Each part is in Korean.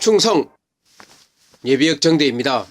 충성 예비역 정대입니다.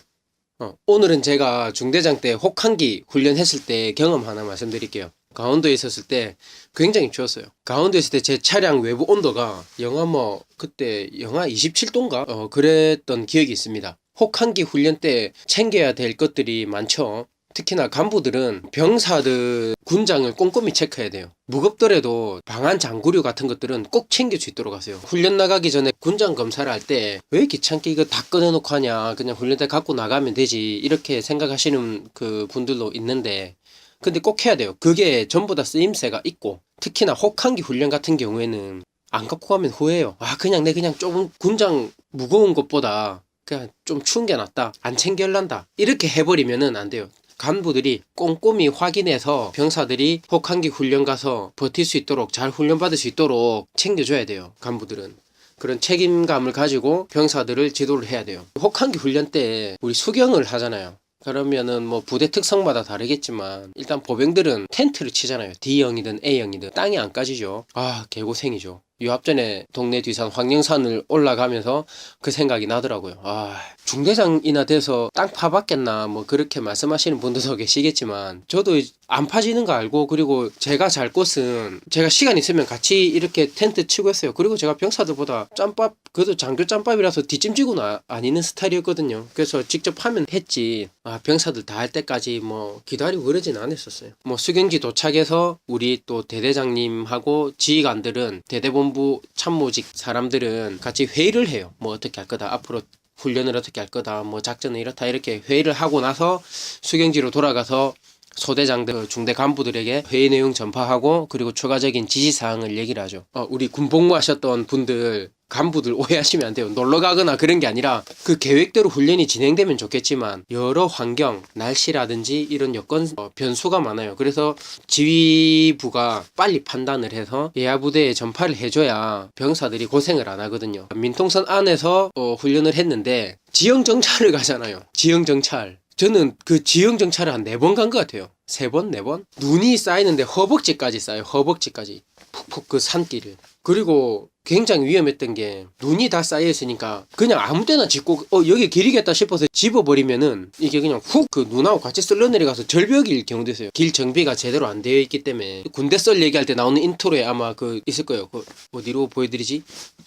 어, 오늘은 제가 중대장 때 혹한기 훈련했을 때 경험 하나 말씀드릴게요. 강원도에 있었을 때 굉장히 추웠어요. 강원도에 있을 때 제 차량 외부 온도가 영하 뭐 그때 영하 27도인가 어, 그랬던 기억이 있습니다. 혹한기 훈련 때 챙겨야 될 것들이 많죠. 특히나 간부들은 병사들 군장을 꼼꼼히 체크해야 돼요. 무겁더라도 방한 장구류 같은 것들은 꼭 챙길 수 있도록 하세요. 훈련 나가기 전에 군장 검사를 할 때 왜 귀찮게 이거 다 꺼내놓고 하냐. 그냥 훈련대 갖고 나가면 되지. 이렇게 생각하시는 그 분들도 있는데 근데 꼭 해야 돼요. 그게 전부 다 쓰임새가 있고 특히나 혹한기 훈련 같은 경우에는 안 갖고 가면 후회해요. 아 그냥 내 그냥 조금 군장 무거운 것보다 그냥 좀 추운 게 낫다. 안 챙겨란다. 이렇게 해버리면은 안 돼요. 간부들이 꼼꼼히 확인해서 병사들이 혹한기 훈련 가서 버틸 수 있도록 잘 훈련받을 수 있도록 챙겨줘야 돼요. 간부들은. 그런 책임감을 가지고 병사들을 지도를 해야 돼요. 혹한기 훈련 때 우리 수경을 하잖아요. 그러면은 뭐 부대 특성마다 다르겠지만 일단 보병들은 텐트를 치잖아요. D형이든 A형이든 땅이 안 까지죠. 아 개고생이죠. 유합전에 동네 뒤산 황령산을 올라가면서 그 생각이 나더라고요. 아 중대장이나 돼서 땅 파봤겠나 뭐 그렇게 말씀하시는 분들도 계시겠지만 저도 안 파지는 거 알고 그리고 제가 잘 곳은 제가 시간 있으면 같이 이렇게 텐트 치고 했어요. 그리고 제가 병사들보다 짬밥 그래도 장교 짬밥이라서 뒷짐지고는 아- 아니는 스타일이었거든요. 그래서 직접 하면 했지. 아 병사들 다 할 때까지 뭐 기다리고 그러진 않았었어요. 뭐 수경지 도착해서 우리 또 대대장님하고 지휘관들은 대대본 부 참모직 사람들은 같이 회의를 해요. 뭐 어떻게 할 거다. 앞으로 훈련을 어떻게 할 거다. 뭐 작전은 이렇다. 이렇게 회의를 하고 나서 수경지로 돌아가서 소대장들, 중대 간부들에게 회의 내용 전파하고 그리고 추가적인 지시 사항을 얘기를 하죠. 어, 우리 군복무 하셨던 분들 간부들 오해하시면 안 돼요. 놀러 가거나 그런 게 아니라 그 계획대로 훈련이 진행되면 좋겠지만 여러 환경, 날씨라든지 이런 여건 어, 변수가 많아요. 그래서 지휘부가 빨리 판단을 해서 예하 부대에 전파를 해줘야 병사들이 고생을 안 하거든요. 민통선 안에서 어, 훈련을 했는데 지형 정찰을 가잖아요. 지형 정찰. 저는 그 지형 정찰을 한 네 번 간 것 같아요. 세 번, 네 번? 눈이 쌓이는데 허벅지까지 쌓여요. 허벅지까지. 푹푹 그 산길을. 그리고 굉장히 위험했던 게 눈이 다 쌓여 있으니까 그냥 아무 때나 짚고 어 여기 길이겠다 싶어서 집어버리면은 이게 그냥 훅 그 눈하고 같이 쓸려 내려가서 절벽일 경우도 있어요. 길 정비가 제대로 안 되어 있기 때문에 군대 썰 얘기할 때 나오는 인트로에 아마 그 있을 거예요. 그 어디로 보여드리지?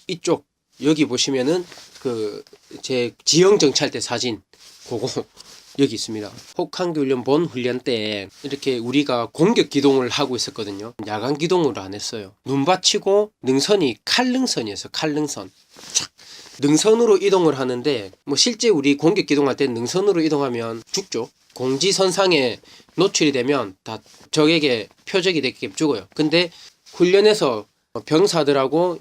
이쪽 여기 보시면은 그 제 지형 정찰 때 사진 그거 여기 있습니다. 혹한기 훈련 본 훈련 때 이렇게 우리가 공격 기동을 하고 있었거든요. 야간 기동을 안 했어요. 눈 받치고 능선이 칼능선이었어요. 칼능선. 착. 능선으로 이동을 하는데 뭐 실제 우리 공격 기동할 때 능선으로 이동하면 죽죠. 공지선상에 노출이 되면 다 적에게 표적이 되게 죽어요. 근데 훈련에서 병사들하고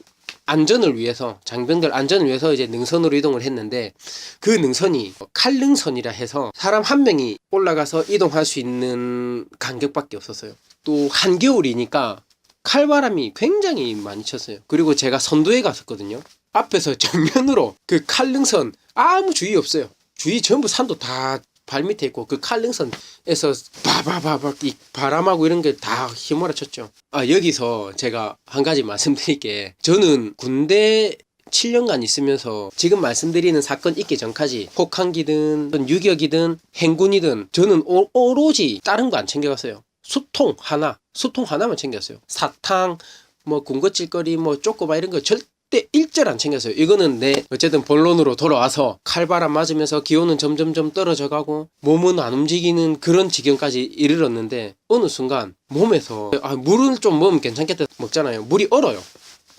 안전을 위해서 장병들 안전을 위해서 이제 능선으로 이동을 했는데 그 능선이 칼능선이라 해서 사람 한 명이 올라가서 이동할 수 있는 간격밖에 없었어요. 또 한겨울이니까 칼바람이 굉장히 많이 쳤어요. 그리고 제가 선도에 갔었거든요. 앞에서 정면으로 그 칼능선 아무 주의 없어요. 주위 전부 산도 다 발밑에 있고 그 칼능선에서 바바바바 이 바람하고 이런 게 다 휘몰아쳤죠. 아 여기서 제가 한 가지 말씀드릴 게 저는 군대 7년간 있으면서 지금 말씀드리는 사건 있기 전까지 혹한기든 유격이든 행군이든 저는 오, 오로지 다른 거 안 챙겨갔어요. 수통 하나, 수통 하나만 챙겼어요. 사탕, 뭐 군것질거리, 뭐 쪼꼬바 이런 거 절 대 일절 안 챙겼어요. 이거는 내 어쨌든 본론으로 돌아와서 칼바람 맞으면서 기온은 점점점 떨어져 가고 몸은 안 움직이는 그런 지경까지 이르렀는데 어느 순간 몸에서 아 물을 좀 먹으면 괜찮겠다 먹잖아요. 물이 얼어요.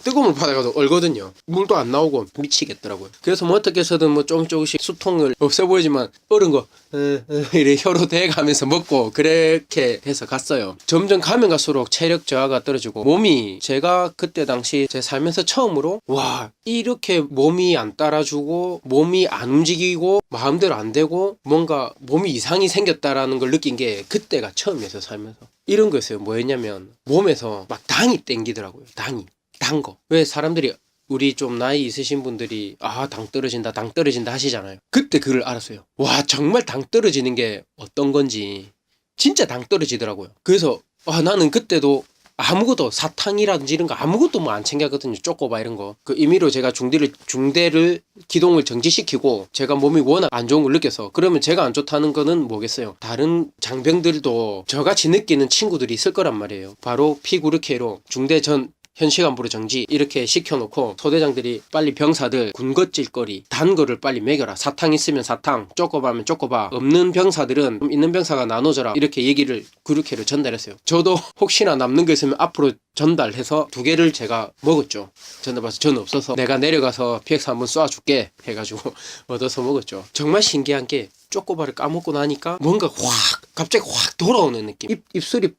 뜨거운 물 받아가도 얼거든요. 물도 안 나오고 미치겠더라고요. 그래서 뭐 어떻게 해서든 뭐 조금 조금씩 수통을 없어 보이지만 얼은 거 에, 에, 이래 혀로 대가면서 먹고 그렇게 해서 갔어요. 점점 가면 갈수록 체력 저하가 떨어지고 몸이 제가 그때 당시 제 살면서 처음으로 와 이렇게 몸이 안 따라주고 몸이 안 움직이고 마음대로 안 되고 뭔가 몸이 이상이 생겼다라는 걸 느낀 게 그때가 처음이었어요 살면서 이런 거였어요 뭐였냐면 몸에서 막 당이 땡기더라고요 당이 단 거. 왜 사람들이 우리 좀 나이 있으신 분들이 아 당 떨어진다 당 떨어진다 하시잖아요. 그때 그걸 알았어요. 와 정말 당 떨어지는 게 어떤 건지 진짜 당 떨어지더라고요. 그래서 아 나는 그때도 아무것도 사탕이라든지 이런 거 아무것도 뭐 안 챙겼거든요. 쪼꼬바 이런 거. 그 임의로 제가 중대를 중대를 기동을 정지시키고 제가 몸이 워낙 안 좋은 걸 느껴서 그러면 제가 안 좋다는 거는 뭐겠어요. 다른 장병들도 저같이 느끼는 친구들이 있을 거란 말이에요. 바로 피구르케로 중대 전 현시간부로 정지 이렇게 시켜놓고 소대장들이 빨리 병사들 군것질거리 단 거를 빨리 먹여라. 사탕 있으면 사탕 쪼꼬바면 쪼꼬바 없는 병사들은 있는 병사가 나눠줘라. 이렇게 얘기를 그렇게를 전달했어요. 저도 혹시나 남는 거 있으면 앞으로 전달해서 두 개를 제가 먹었죠. 전달받아서 저는 없어서 내가 내려가서 PX 한번 쏴줄게 해가지고 얻어서 먹었죠. 정말 신기한 게 쪼꼬바를 까먹고 나니까 뭔가 확 갑자기 확 돌아오는 느낌. 입, 입술이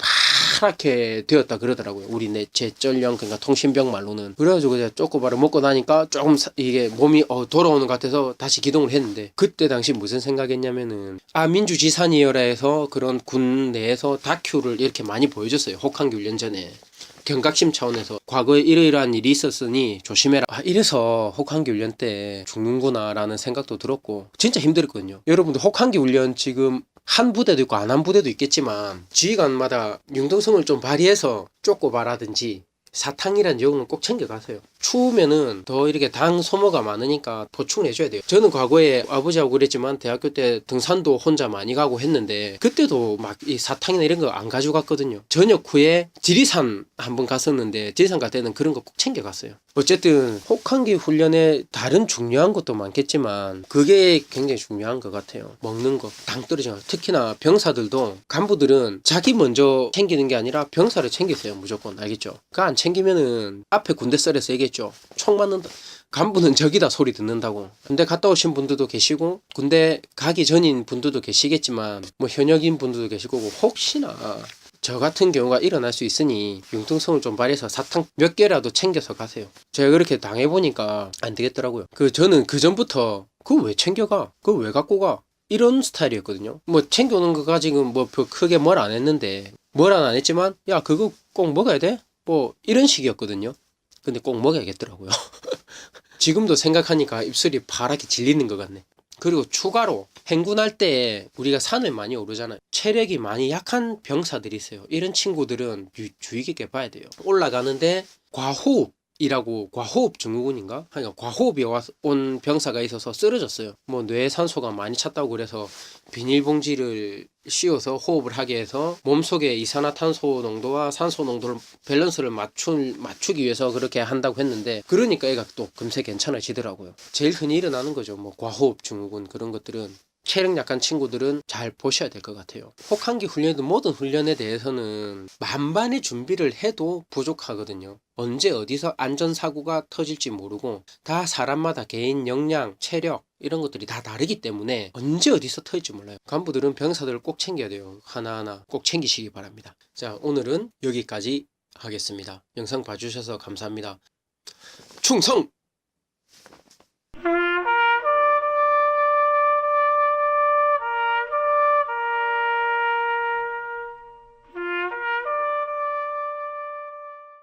파랗게 되었다 그러더라고요. 우리 내 제절령 그러니까 통신병 말로는. 그래가지고 제가 쪼꼬바를 먹고 나니까 조금 사- 이게 몸이 어, 돌아오는 것 같아서 다시 기동을 했는데 그때 당시 무슨 생각했냐면은 아 민주지산이여라 해서 그런 군 내에서 다큐를 이렇게 많이 보여줬어요. 혹한기 훈련 전에. 경각심 차원에서. 과거에 이러이러한 일이 있었으니 조심해라. 아, 이래서 혹한기 훈련 때 죽는구나라는 생각도 들었고 진짜 힘들었거든요. 여러분들 혹한기 훈련 지금 한 부대도 있고 안 한 부대도 있겠지만 지휘관마다 융통성을 좀 발휘해서 쪼꼬바라든지 사탕이란 용은 꼭 챙겨가세요. 추우면은 더 이렇게 당 소모가 많으니까 보충을 해줘야 돼요. 저는 과거에 아버지하고 그랬지만 대학교 때 등산도 혼자 많이 가고 했는데 그때도 막 이 사탕이나 이런 거 안 가져갔거든요. 저녁 후에 지리산 한번 갔었는데 지리산 갈 때는 그런 거 꼭 챙겨갔어요. 어쨌든 혹한기 훈련에 다른 중요한 것도 많겠지만 그게 굉장히 중요한 것 같아요. 먹는 거, 당 떨어지는 거. 특히나 병사들도 간부들은 자기 먼저 챙기는 게 아니라 병사를 챙기세요. 무조건 알겠죠? 그 안 챙기면은 앞에 군대 썰에서 얘기 했죠. 총 맞는다. 간부는 저기다 소리 듣는다고. 군대 갔다 오신 분들도 계시고 군대 가기 전인 분들도 계시겠지만 뭐 현역인 분들도 계실 거고 혹시나 저 같은 경우가 일어날 수 있으니 융통성을 좀 발휘해서 사탕 몇 개라도 챙겨서 가세요. 제가 그렇게 당해보니까 안 되겠더라고요. 그 저는 그 전부터 그거 왜 챙겨가? 그거 왜 갖고 가? 이런 스타일이었거든요. 뭐 챙겨오는 거 가지고 뭐별 크게 뭘 안 했는데 뭘 안 했지만 야 그거 꼭 먹어야 돼? 뭐 이런 식이었거든요. 근데 꼭 먹어야겠더라고요. 지금도 생각하니까 입술이 파랗게 질리는 것 같네. 그리고 추가로 행군할 때 우리가 산을 많이 오르잖아요. 체력이 많이 약한 병사들이 있어요. 이런 친구들은 유- 주의 깊게 봐야 돼요. 올라가는데 과호흡 이라고 과호흡 증후군인가? 그러니까 과호흡이 와- 온 병사가 있어서 쓰러졌어요. 뭐 뇌에 산소가 많이 찼다고 그래서 비닐봉지를 씌워서 호흡을 하게 해서 몸속의 이산화탄소 농도와 산소 농도를 밸런스를 맞출, 맞추기 위해서 그렇게 한다고 했는데 그러니까 애가 또 금세 괜찮아지더라고요. 제일 흔히 일어나는 거죠. 뭐 과호흡 증후군 그런 것들은 체력 약한 친구들은 잘 보셔야 될 것 같아요. 혹한기 훈련이든 모든 훈련에 대해서는 만반의 준비를 해도 부족하거든요. 언제 어디서 안전사고가 터질지 모르고 다 사람마다 개인 역량, 체력 이런 것들이 다 다르기 때문에 언제 어디서 터질지 몰라요. 간부들은 병사들을 꼭 챙겨야 돼요. 하나하나 꼭 챙기시기 바랍니다. 자, 오늘은 여기까지 하겠습니다. 영상 봐주셔서 감사합니다. 충성!